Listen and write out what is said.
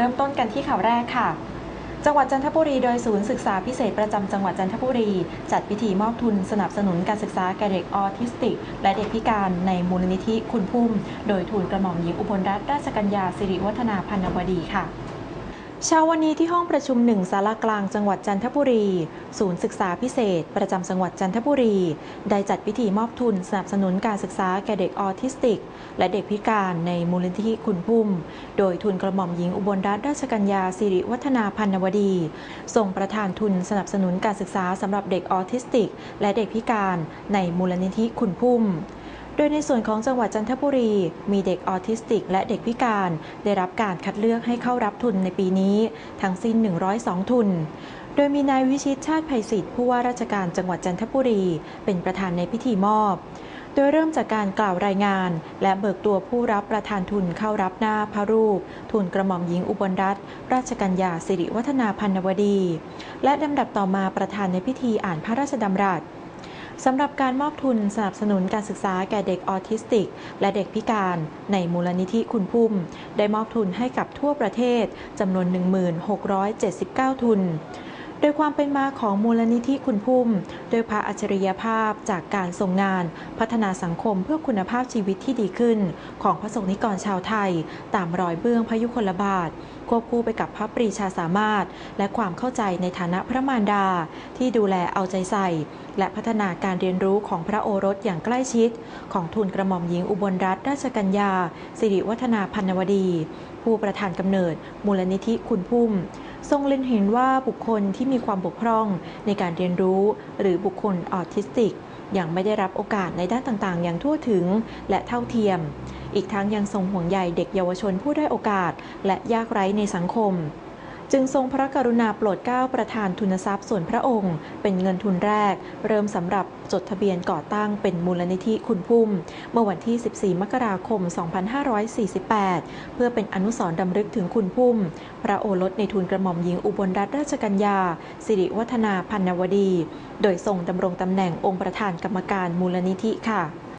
เริ่มต้นกันที่ข่าวแรกค่ะ จังหวัดจันทบุรีโดยศูนย์ศึกษาพิเศษประจำจังหวัดจันทบุรี จัดพิธีมอบทุนสนับสนุนการศึกษาแก่เด็กออทิสติก และเด็กพิการในมูลนิธิคุณพุ่ม โดยทุนกระหม่อมหญิงอุบลรัตนราชกัญญาสิริวัฒนาพันนวดีค่ะ เช้าวันนี้ที่ห้องประชุมหนึ่งศาลากลางจังหวัดจันทบุรี ศูนย์ศึกษาพิเศษ ประจำจังหวัดจันทบุรี ได้จัดพิธีมอบทุนสนับสนุนการศึกษาแก่เด็กออทิสติก และเด็กพิการในมูลนิธิคุณพุ่ม โดยทุนกระหม่อมหญิงอุบลรัตนราชกัญญาสิริวัฒนาพันวดี ส่งประธานทุนสนับสนุนการศึกษาสำหรับเด็กออทิสติก และเด็กพิการในมูลนิธิคุณพุ่ม ดยในส่วนของจังหวัดจันทบุรี มีเด็กออทิสติก และเด็กพิการ ได้รับการคัดเลือกให้เข้ารับทุนในปีนี้ ทั้งสิ้น 102 ทุน โดยมีนายวิชิตชาติภัยศิษฐ์ผู้ว่าราชการจังหวัดจันทบุรี เป็นประธานในพิธีมอบ โดยเริ่มจากการกล่าวรายงาน และเบิกตัวผู้รับประทานทุนเข้ารับหน้าพระรูป ทุนกระหม่อมหญิงอุบลรัตนราชกัญญาสิริวัฒนาพันนวดี และลำดับต่อมาประธานในพิธีอ่านพระราชดำรัส สำหรับการมอบทุนสนับสนุนการศึกษาแก่เด็กออทิสติก และเด็กพิการในมูลนิธิคุณพุ่ม ได้มอบทุนให้กับทั่วประเทศจำนวน 1679 ทุน โดยความเป็นมาของมูลนิธิคุณพุ่ม โดยพระอัจฉริยภาพจากการทรงงาน พัฒนาสังคมเพื่อคุณภาพชีวิตที่ดีขึ้น ของพระสงฆ์นิกรชาวไทย ตามรอยเบื้องพระยุคลบาท ควบคู่ไปกับพระปรีชาสามารถ และความเข้าใจในฐานะพระมารดา ที่ดูแลเอาใจใส่ และพัฒนาการเรียนรู้ของพระโอรสอย่างใกล้ชิด ของทูลกระหม่อมหญิงอุบลรัตนราชกัญญาสิริวัฒนาพันนวดี ผู้ประธานกำเนิด มูลนิธิคุณพุ่ม ทรงเล็งเห็นว่าบุคคลที่มีความบกพร่องในการเรียนรู้หรือบุคคลออทิสติก ยังไม่ได้รับโอกาสในด้านต่างๆ อย่างทั่วถึงและเท่าเทียม อีกทั้งยังทรงห่วงใยเด็กเยาวชนผู้ได้โอกาส และยากไร้ในสังคม จึงทรงพระกรุณาโปรดเกล้าประทานทุนทรัพย์ส่วนพระองค์ เป็นเงินทุนแรก เริ่มสำหรับจดทะเบียนก่อตั้งเป็นมูลนิธิคุณพุ่ม เมื่อวันที่ 14 มกราคม 2548 เพื่อเป็นอนุสรณ์ดำลึกถึงคุณพุ่ม พระโอรสในทุนกระหม่อมหญิงอุบลรัตนราชกัญญา สิริวัฒนาพันนวดี โดยทรงดำรงตำแหน่งองค์ประธานกรรมการมูลนิธิค่ะ